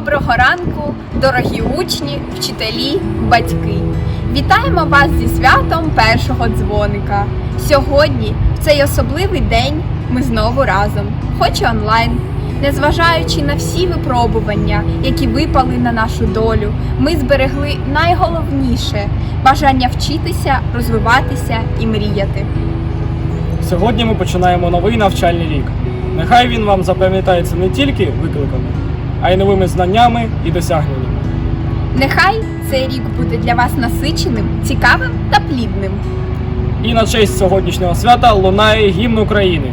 Доброго ранку, дорогі учні, вчителі, батьки. Вітаємо вас зі святом першого дзвоника. Сьогодні, в цей особливий день, ми знову разом, хоч і онлайн. Незважаючи на всі випробування, які випали на нашу долю, ми зберегли найголовніше бажання вчитися, розвиватися і мріяти. Сьогодні ми починаємо новий навчальний рік. Нехай він вам запам'ятається не тільки викликами, а й новими знаннями і досягненнями. Нехай цей рік буде для вас насиченим, цікавим та плідним. І на честь сьогоднішнього свята лунає гімн України.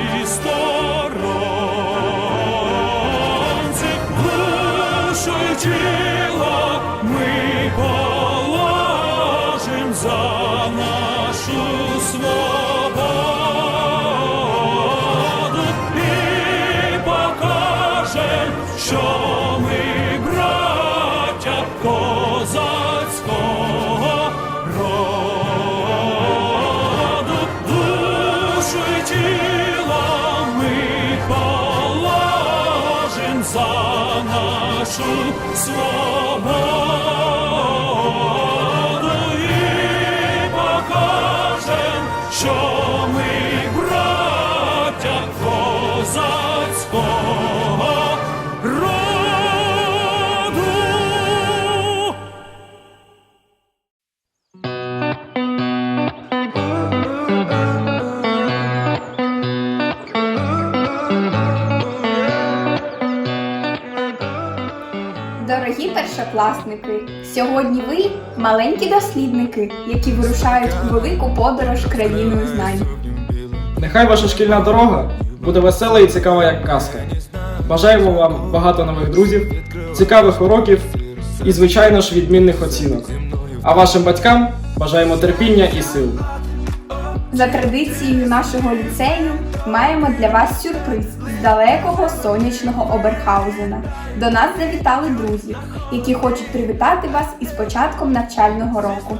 нашу свободу першокласники, сьогодні ви маленькі дослідники, які вирушають у велику подорож країною знань. Нехай ваша шкільна дорога буде весела і цікава, як казка. Бажаємо вам багато нових друзів, цікавих уроків і, звичайно ж, відмінних оцінок. А вашим батькам бажаємо терпіння і сил. За традицією нашого ліцею маємо для вас сюрприз з далекого сонячного Оберхаузена. До нас завітали друзі, які хочуть привітати вас із початком навчального року.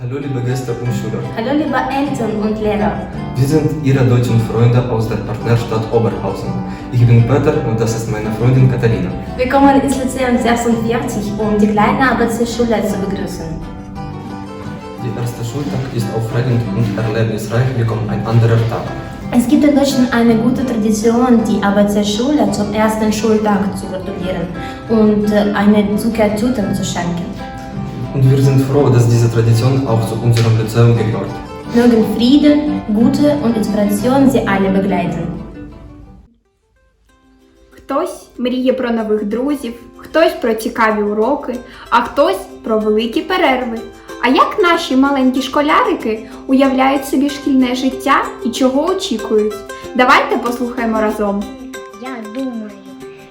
Hallo liebe Gäste und Schüler. Hallo liebe Eltern und Lehrer. Wir sind Ihre deutschen Freunde aus der Partnerstadt Oberhausen. Ich bin Peter und das ist meine Freundin Katharina. Wir kommen ins Lyzeum 46, um die kleine ABC-Schule zu begrüßen. Der erste Schultag ist aufregend und erlebnisreich wie kaum ein anderer Tag. Es gibt in Deutschland eine gute Tradition, die ABC-Schule zum ersten Schultag zu gratulieren und äh, eine Zuckertüte zu schenken. Und wir sind froh, dass diese Tradition auch zu unserem Lyzeum gehört. Mögen Frieden, Gute und Inspiration sie alle begleiten. Хтось мріє про нових друзів, хтось про цікаві уроки, а хтось про великі перерви. А як наші маленькі школярики уявляють собі шкільне життя і чого очікують? Давайте послухаємо разом. Я думаю,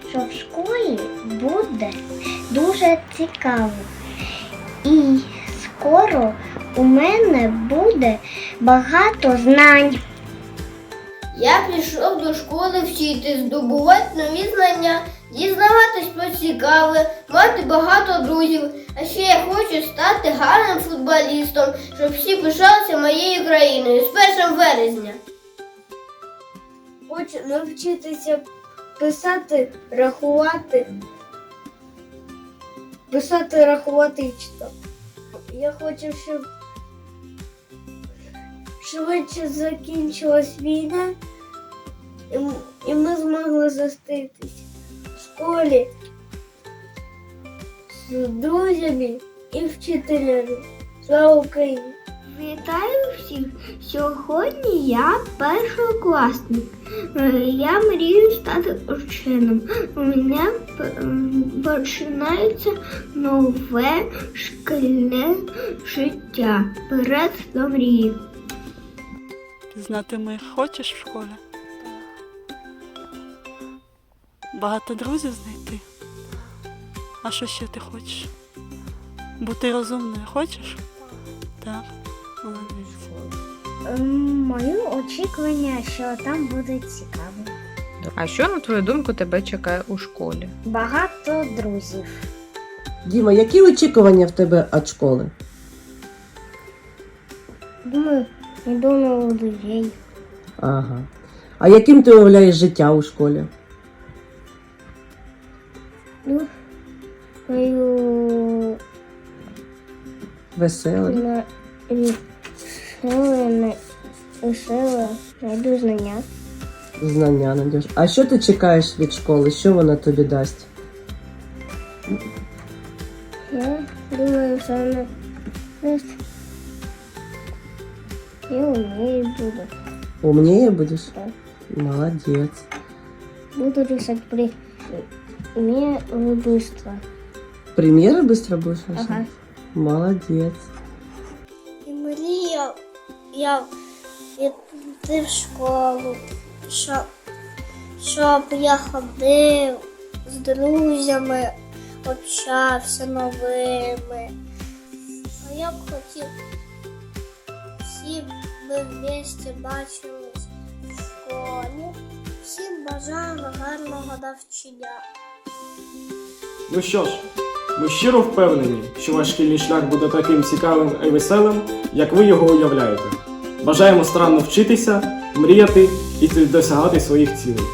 що в школі буде дуже цікаво. І скоро у мене буде багато знань. Я прийшов до школи вчити, здобувати нові знання, дізнаватись про цікаве, мати багато друзів. А ще я хочу стати гарним футболістом, щоб всі пишалися моєю країною з 1 вересня. Хочу навчитися писати, рахувати. Писати, рахувати і читати. Я хочу, щоб швидше закінчилась війна, і ми змогли зустрітись в школі з друзями і вчителями. Слава Україні! Вітаю всіх! Сьогодні я першокласник. Я мрію стати ученим. У мене починається нове шкільне життя. Вперед до мрії. Ти знатиме хочеш в школі? Багато друзів знайти. А що ще ти хочеш? Бути розумною хочеш? Так. Молодець. Моє очікування, що там буде цікаво. А що, на твою думку, тебе чекає у школі? Багато друзів. Діма, які очікування в тебе від школи? Думаю, йду на людей. Ага. А яким ти уявляєш життя у школі? Мою Веселий? на сили, сили, знайду знання. Знання знайдеш. А що ти чекаєш від школи? Що вона тобі дасть? Я думаю, що вона дасть. Я умею буду. Умніє будеш? Так. Молодець. Буду решать при мне быстро. Приміри швидко будеш рішати? Ага. Молодець. І мріяв я йти в школу, щоб, щоб я ходив з друзями, общався новими. А я б хотів всі ми вместе бачились в школі. Всім бажаю гарного навчання. Ну що ж, ми щиро впевнені, що ваш шкільний шлях буде таким цікавим і веселим, як ви його уявляєте. Бажаємо старанно вчитися, мріяти і досягати своїх цілей.